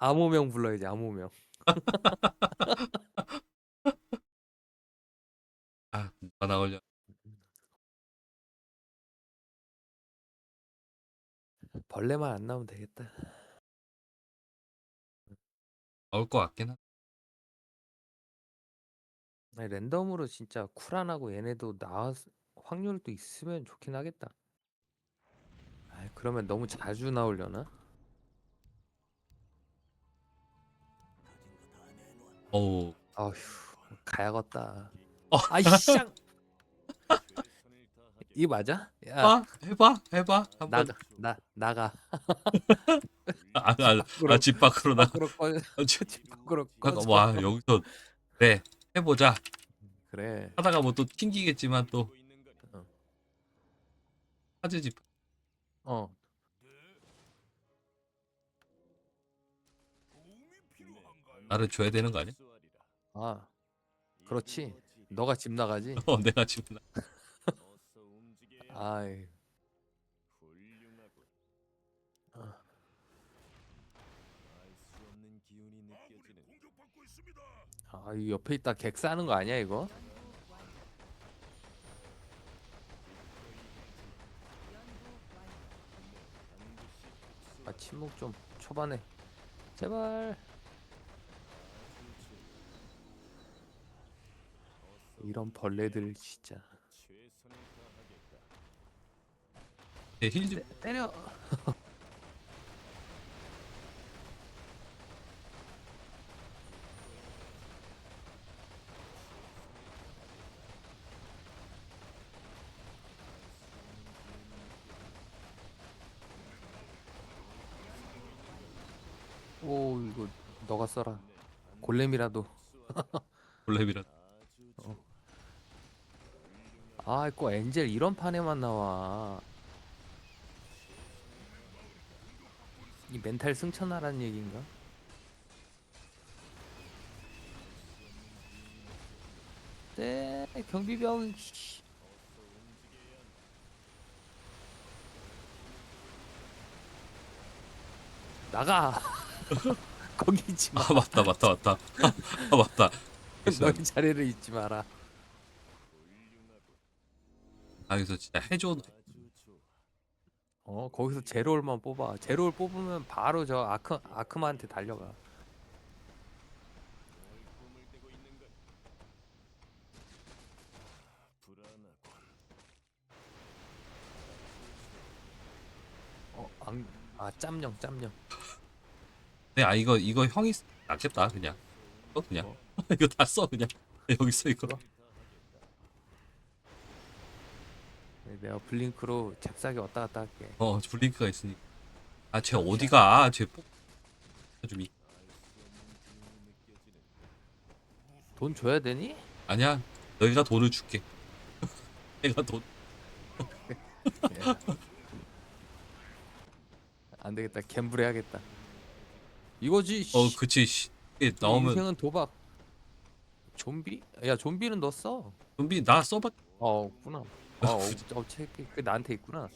암호명 불러야지 암호명. 아 누가 나올려 벌레만 안 나오면 되겠다. 나올 것 같긴 한 아니, 랜덤으로 진짜 쿨안하고 얘네도 나왔 확률도 있으면 좋긴 하겠다. 아 그러면 너무 자주 나오려나? 어우 아휴 가야겠다. 어. 아이씨. 이 맞아? 야 해봐 해봐 해봐 한번 나가 나 나가. 아집 밖으로 나 밖으로 꺼. 아, 집- 집 밖으로 잠깐 꺼져. 와 여기서 그래 해보자 그래. 하다가 뭐 또 튕기겠지만 또 어. 화재 집 어. 나를 줘야 되는 거 아니야? 아 그렇지. 너가 집 나가지. 어 내가 지금 나- 아이. 어. 아, 이 옆에 있다 객 싸는 거 아니야 이거? 아 침묵 좀 초반에 제발 이런 벌레들 진짜. 내 힐좀. 때- 때려. 오 이거 너가 써라. 골렘이라도. 볼렘이라 아 이거 엔젤 이런 판에만 나와. 이 멘탈 승천하라는 얘기인가? 네 경비병 씨. 나가. 거기 있지 마. 아 맞다 맞다 맞다. 아 맞다. 너희 자리를 잊지 마라 아 여기서 진짜 해줘 어 거기서 제로올만 뽑아. 제로올 뽑으면 바로 저 아크 아크마한테 달려가. 어아 짬령 짬령. 네, 아 이거 이거 형이 쓰- 낫겠다 그냥. 어 그냥. 어. 이거 다 써 그냥. 여기 써 이거 네, 내가 블링크로 잽싸게 왔다 갔다 할게 어 블링크가 있으니까 아 쟤 어디가 쟤좀 이- 돈 줘야 되니? 아니야 너희가 돈을 줄게 내가 돈 예. 안 되겠다 갬블 해야겠다 이거지 어 씨. 그치 씨. 이게 나오면 인생은 도박 좀비? 야 좀비는 너 써. 좀비 나 써봤 어 없구나 어, 어, 어 체크 그 나한테 있구나.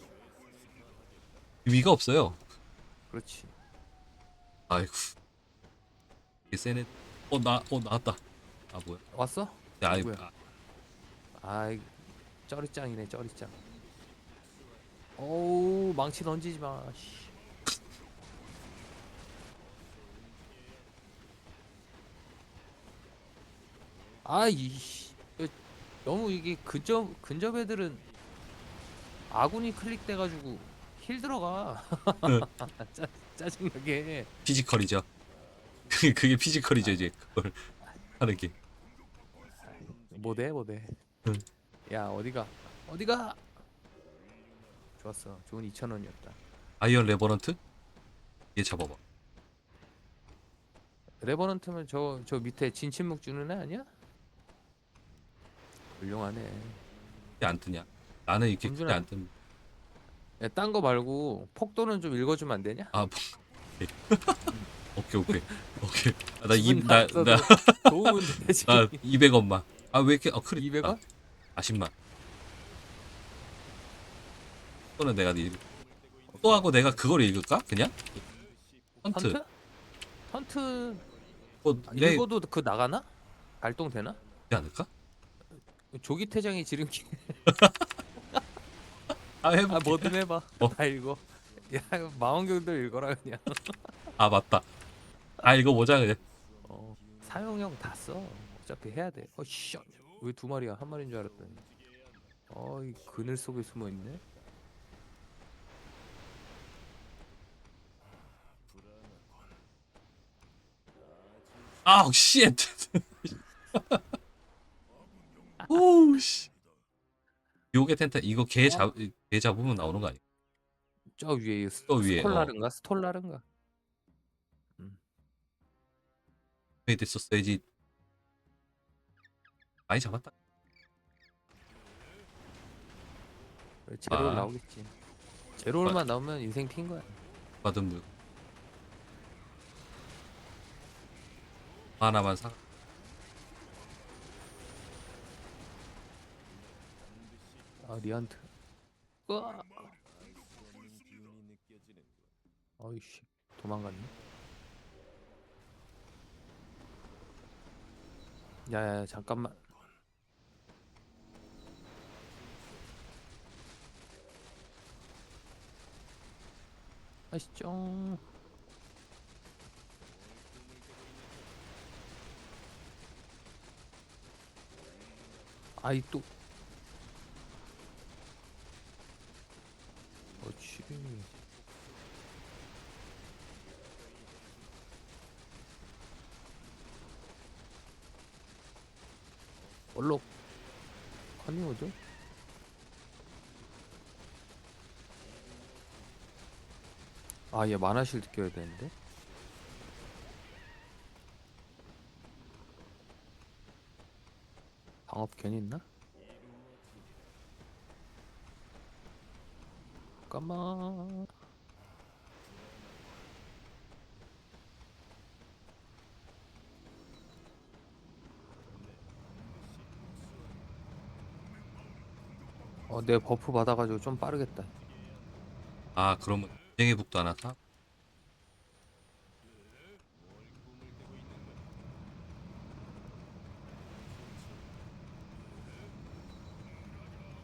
의미가 없어요. 그렇지. 아이고 이게 세네. 어 나 어 나왔다. 아 뭐야? 왔어? 야 아이 누구야? 아이 쩌리짱이네 쩌리짱 어우 망치 던지지 마 씨. 아 이 씨. 너무 이게 근접 근접 애들은 아군이 클릭돼가지고 힐 들어가. 짜, 짜증나게. 피지컬이죠. 그게 그게 피지컬이죠 이제 그걸 하는 게. 못해 못해. 응. 야 어디가? 어디가? 좋았어. 좋은 2,000원이었다. 아이언 레버넌트? 얘 잡아봐. 레버넌트면 저 저 밑에 진침묵 주는 애 아니야? 훌륭하네 안 뜨냐 나는 이렇게. 크게 안 뜨는 야, 딴 거 말고 폭도는 좀 읽어주면 안 되냐? 아 뭐. 오케이 오케이 오케이 아, 나 기분 이, 나, 나, 도움은 되지 나 200원만 아 왜 이렇게 어 크리 200원? 아 10만 또는 내가 이- 또 하고 내가 그걸 읽을까 그냥 헌트 헌트? 헌트 뭐 아, 내 읽어도 그 나가나? 발동되나? 되지 않을까? 조기 퇴장이 지름길 아 해볼게. 아 뭐든 해봐 어. 다 읽어 야 이거 망원경도 읽어라 그냥 아 맞다. 아 이거 보자 그냥. 어, 사용형 다 써. 어차피 해야 돼. 어 씨, 왜두 마리야? 한 마리인 줄 알았더니. 어이 그늘 속에 숨어 있네. 아우 쉣. 오우 씨. 요게 텐트 이거 개 잡 개 잡으면 나오는 거 아니야? 저 위에 스, 또 위에, 어. 스톨라른가? 스톨라른가? 왜 됐었어야지. 많이 잡았다. 제로올 아. 나오겠지. 제로올만 나오면 인생 핀 거야. 받은 물. 하나만 사. 리안트. 으아. 어이씨 도망갔네. 야야야 잠깐만. 아시죠? 아이 또. 그렇지. 얼룩 컨닝오죠? 아, 얘 만화실드 껴야 되는데. 방업 괜히 있나? 잠깐만. 어, 내 버프 받아가지고 좀 빠르겠다. 아 그러면 인생의 북도 하나 사.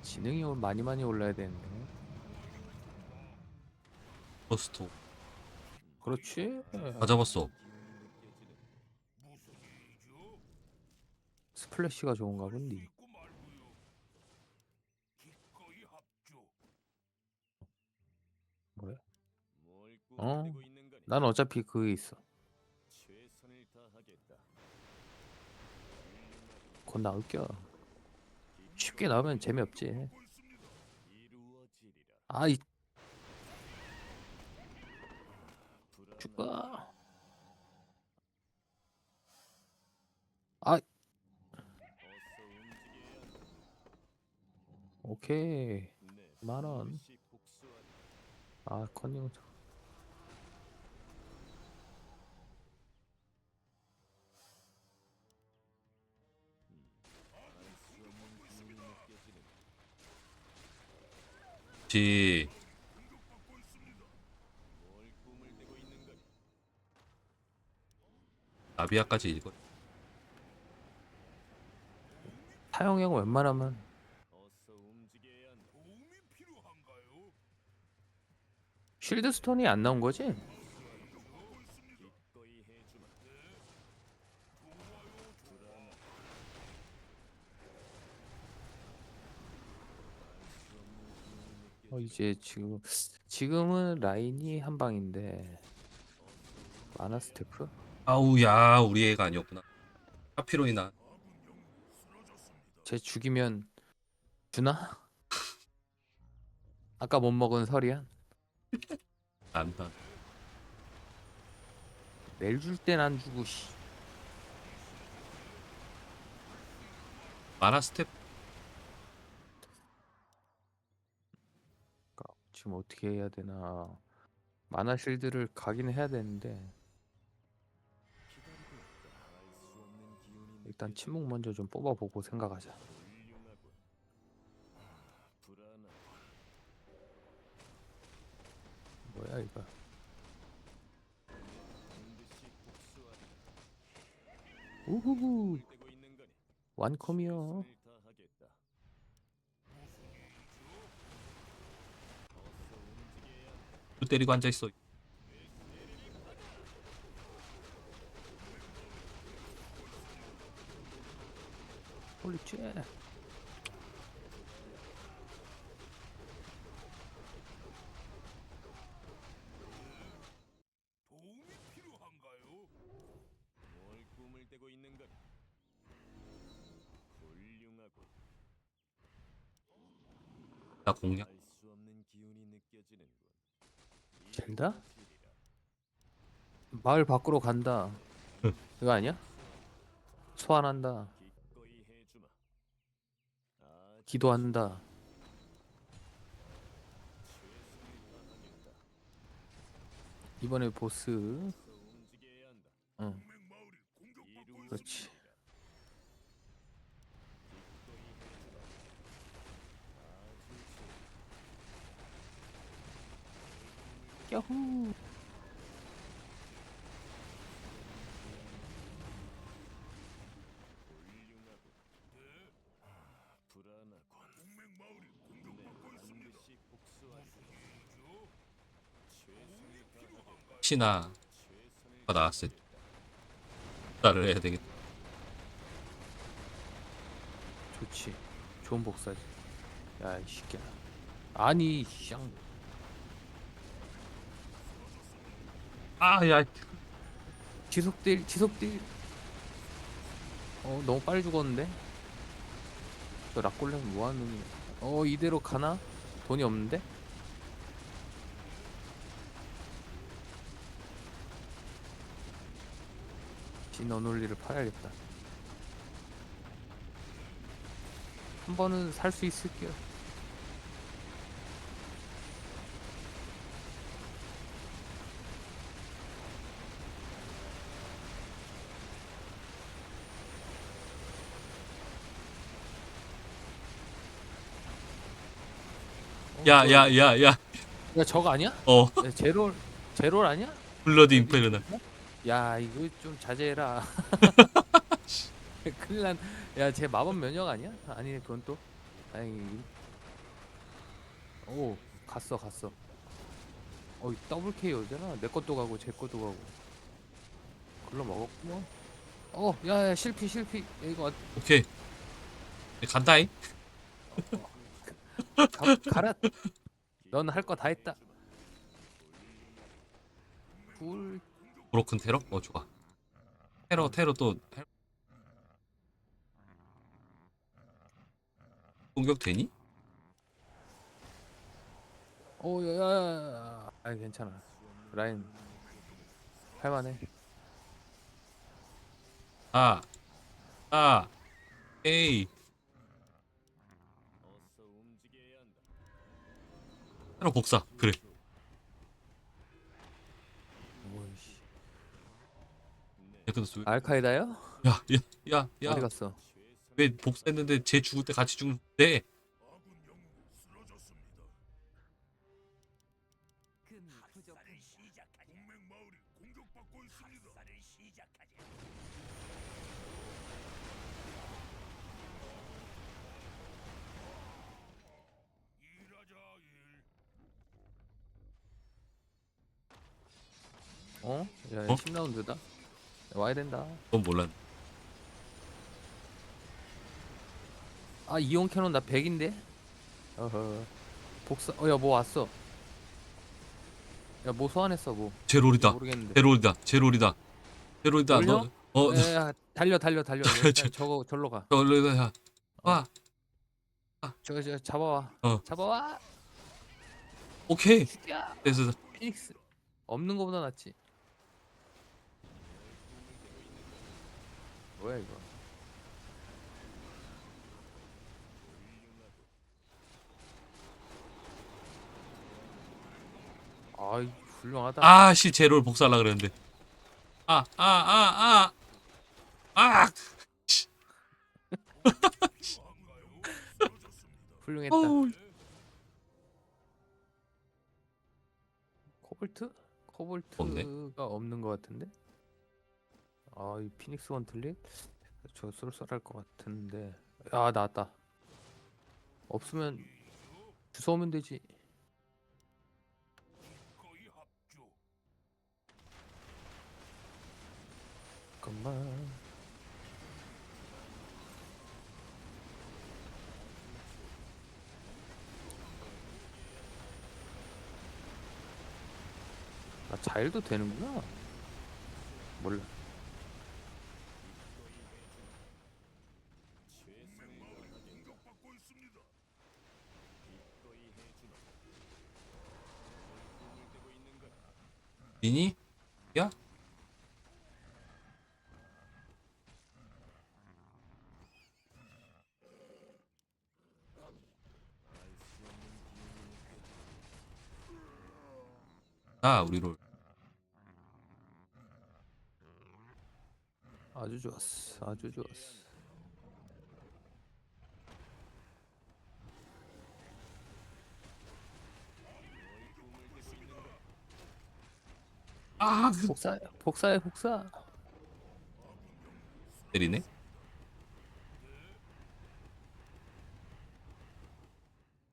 지능이 올- 많이 많이 올라야 되는데. 포스토. 그렇지. 다 잡았어. 스플래시가 좋은가 본디. 뭐야? 어? 난 어차피 그게 있어. 곧 나올 겨. 쉽게 나오면 재미없지. 아 이 죽어. 아 오케이 만 원. 아 컨닝 지. 나비아까지 읽어. 사용형 웬만하면 쉴드 스톤이 안 나온 거지? 어 이제 지금 지금은 라인이 한 방인데 마나 스태프? 아우야 우리 애가 아니었구나. 하피로이나. 쟤 죽이면 주나? 아까 못 먹은 서리안? 안다. 내일 줄땐 안 주고 씨. 마나 스텝 그러니까 지금 어떻게 해야 되나 마나 실드를 가긴 해야 되는데 일단 침묵 먼저 좀 뽑아보고 생각하자. 뭐야 이거? 우후후. 완컴이요. 또 때리고 앉아 있어. 홀리 쉣 도움이 필요한가요? 뭘 대고 있는 건 훌륭하고 나 공략. 알수 없는 기운이 느껴지는군. 이 젤다? 마을 밖으로 간다 이거 아니야? 소환한다 기꺼이 해주마. 아주 기도한다 최선을 다하겠다. 이번에 보스 어서 움직여야 한다. 응 그렇지 야후 불안하군. 동맹 마을이 공격받고 있습니다. 반드시 복수하리라. 최선을 다하겠다. 혹시나 최선을 가 나왔을 때 나를 해야 되겠다. 좋지 좋은 복사지 야 이 새끼야 아니 샹 아, 야. 지속딜 지속딜 어 너무 빨리 죽었는데 저 락골렘 뭐하는 놈이야 어 이대로 가나? 돈이 없는데? 진 어놀리를 팔아야겠다 한 번은 살 수 있을게요 어, 야, 야, 야, 야. 야 저거 아니야? 어, 야, 제롤 제롤 아니야? 블러드 인페르나. 야 이거 좀 자제해라. 큰일 난 야쟤 마법 면역 아니야? 아니네 그건 또. 아니 오 갔어 갔어. 어이 더블 KO잖아. 내 것도 가고 제 것도 가고. 글러 먹었구먼. 어 야야 실패 실패 야, 이거 어- 오케이. 간다잉. 가, 가라. 넌 할 거 다 했다. 굴 브로큰 테러? 어, 좋아. 테러, 테러 또 할- 공격 되니? 오, 야, 야, 야. 아, 괜찮아. 라인 할만해. 아, 아, 에이. 테러 복사. 그래. 야, 근데 수- 알카이다요? 야, 야, 야, 야. 어디 갔어? 왜 복사했는데 쟤 죽을 때 같이 죽는데? 금이. 어? 야, 어? 10라운드다. 와야 된다. 그건 몰랐. 아, 이온 캐논 나 100인데? 어허. 복사. 어, 야, 뭐 왔어? 야, 뭐 소환했어, 뭐. 제롤이다. 모르겠는데. 제롤이다. 제롤이다. 제롤이다. 너, 어, 야, 야, 달려, 달려, 달려. 저- 야, 저거 절로 가. 너 얼른 야. 와, 저거, 저 잡아와. 어. 잡아와. 오케이. 됐어. 피닉스. 없는 거보다 낫지. 뭐야 이거? 아이 훌륭하다. 아, 씨, 제롤 복사하려 그랬는데. 아, 아, 아, 아. 아! 훌륭했다. 어우, 코볼트? 없네. 코볼트가 없는 것 같은데? 아, 이 피닉스 원틀릿? 저 쏠쏠할 것 같은데. 아, 나왔다. 없으면 주워오면 되지. 잠깐만. 아, 자일도 되는구나. 몰라. 공격받고 있습니다. 기꺼이 해주마. 꿈을 대고 있는 거야. 미니? 야? 아 우리 롤 아주 좋았어. 아주 좋았어. 아, 그 복사해, 복사해, 복사. 때리네.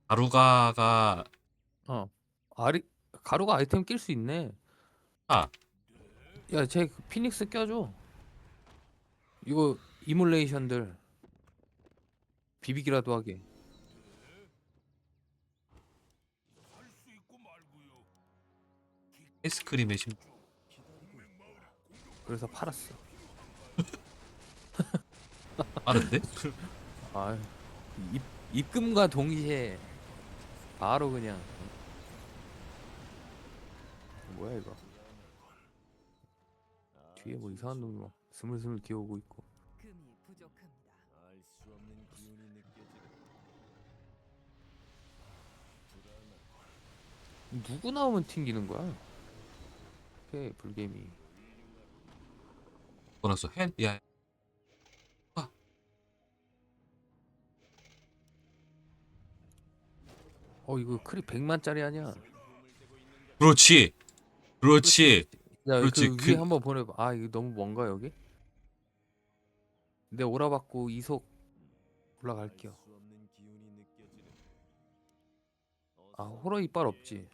가루가가 어. 아리 가루가 아이템 낄 수 있네. 아. 야, 쟤그 피닉스 껴줘. 이거 이뮬레이션들 비비기라도 하게. 아이스크림의 심 그래서 팔았어. 빠른데? 아, 입 입금과 동시에 바로 그냥 뭐야 이거? 뒤에 뭐 이상한 놈이 막 스물스물 기어오고 있고. 금이 부족합니다. 알수 없는 기운이 느껴지는. 누구 나오면 튕기는 거야? 오케이 불개미. 보너스 헬? 야어 이거 크리 100만짜리 아니야? 그렇지 그렇지 야, 그렇지, 그 그- 위에 한번 보내봐. 아, 이거 너무 먼가 여기? 내 오라받고 이속 올라갈게요. 아, 호러 이빨 없지.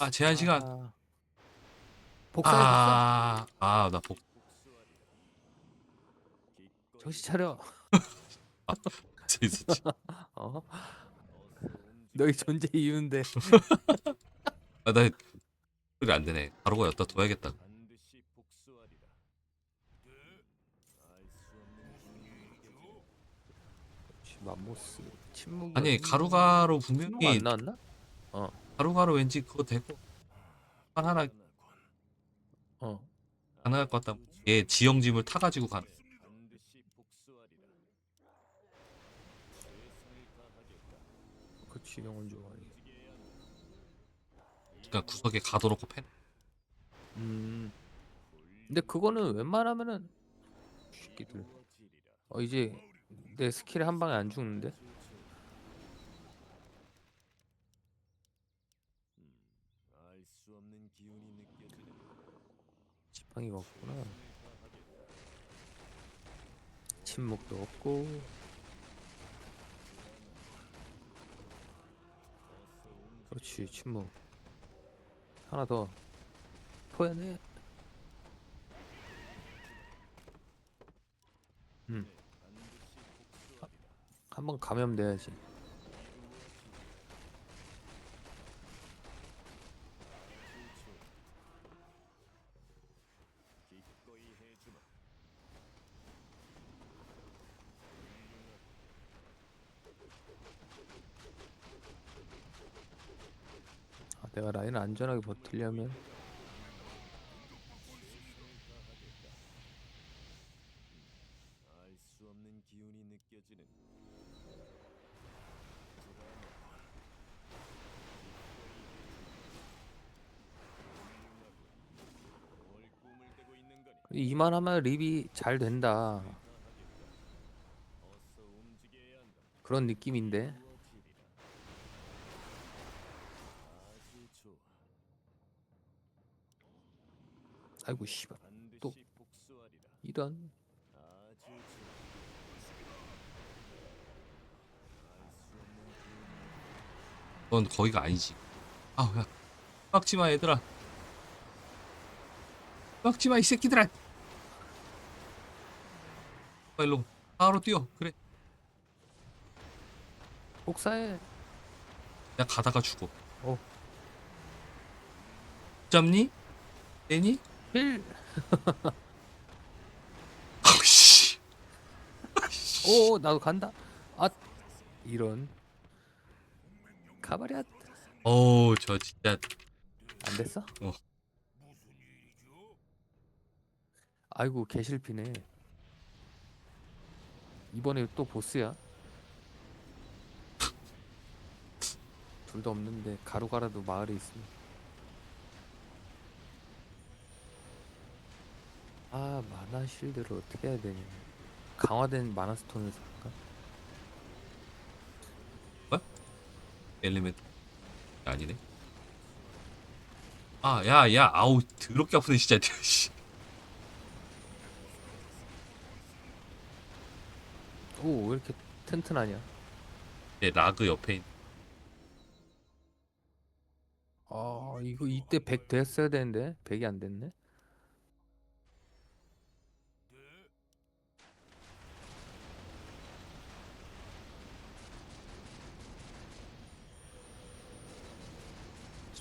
아 제한 시간 아. 복사해, 복사. 아아 나 복 정신 차려. 있었지 어? 너희 존재 이유인데. 아 나 소리 안 되네 가루가 였다 둬야겠다 반드시 복수하리라. 맘모스 침묵. 아니 가루가로 안 분명히 나왔나? 가루가로 왠지 그거 되고 한 하나 어. 가능할 것 같다 얘 지형짐을 타가지고 가는 반드시 복수하리라. 최선을 다하겠다. 그치 영혼 좋아해. 그러니까 구석에 가둬놓고 팬 음. 근데 그거는 웬만하면은 새끼들. 어 이제 내 스킬 한 방에 안 죽는데? 지팡이가 없구나. 침묵도 없고. 그렇지 침묵. 하나 더. 포야네. 음. 한번 감염돼야지. 기꺼이 해주마. 아, 내가 라인을 안전하게 버티려면 알 수 없는 기운이 느껴지는. 거니? 이만 하면 립이 잘 된다. 그런 느낌인데. 아이고 씨발 또. 이런. 넌 거기가 아니지. 아우 야, 빡지 마 얘들아. 빡지 마이 새끼들아. 빨리 일로 바로 뛰어. 그래. 복사해 야 가다가 죽어. 어. 잡니? 되니? 힐 아우씨. 오 나도 간다. 아 이런. 가버렸 어우 저 진짜. 안 됐어? 어. 아이고 개실피네. 이번에 또 보스야? 둘 다 없는데 가루가라도 마을에 있으면 아 마나 실드를 어떻게 해야 되냐 강화된 마나 스톤을 살까? 엘리멘트 아니네. 아, 야, 야, 아우, 더럽게 아프네, 진짜. 씨. 오왜 이렇게 튼튼하냐 내 라그 옆에 있는 아 이거 이때 100 됐어야 되는데 100이 안 됐네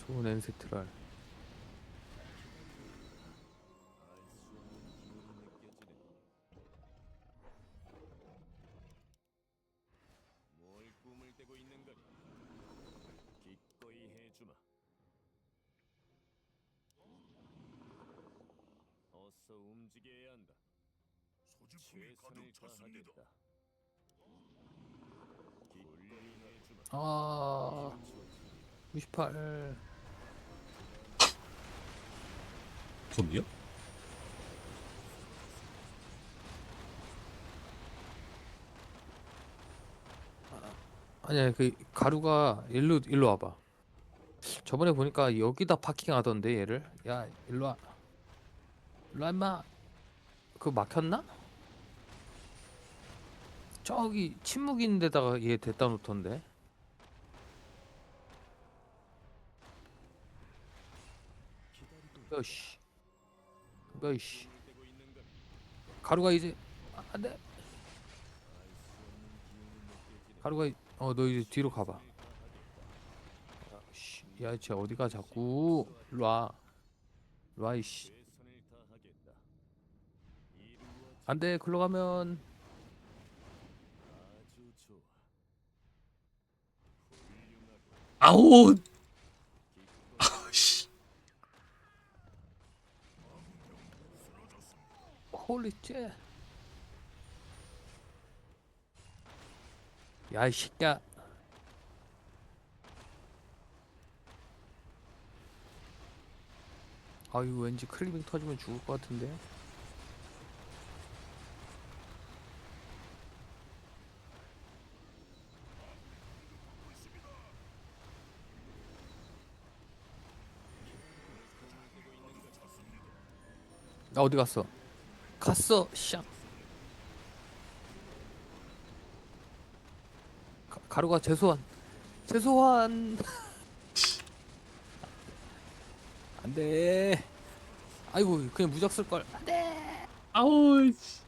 좋은 엔세트랄 움직여야 한다. 최선을 다하겠다. 기꺼이 해주마. 아 98. 곰이요? 아니야 그 가루가 일로 일로 와봐. 저번에 보니까 여기다 파킹하던데 얘를. 야 일로 와. 일로 와 임마. 그거 막혔나? 저기 침묵 있는 데다가 얘 데다 놓던데. 야씨 야씨. 가루가 이제 아, 안돼. 가루가 이- 어너 이제 뒤로 가봐. 야쟤 어디가 자꾸? 일로와. 일로와 이씨. 최선을 다하겠다. 이루어 안돼 글로 가면. 아우! 아우씨. 홀리 쟤 야이 새끼야. 아 이거 왠지 클리빙 터지면 죽을 것 같은데? 나 어디 갔어? 갔어. 샹 가, 가루가 최소한 최소한 안돼. 아이고 그냥 무적 쓸걸. 안 돼. 아우! 씨.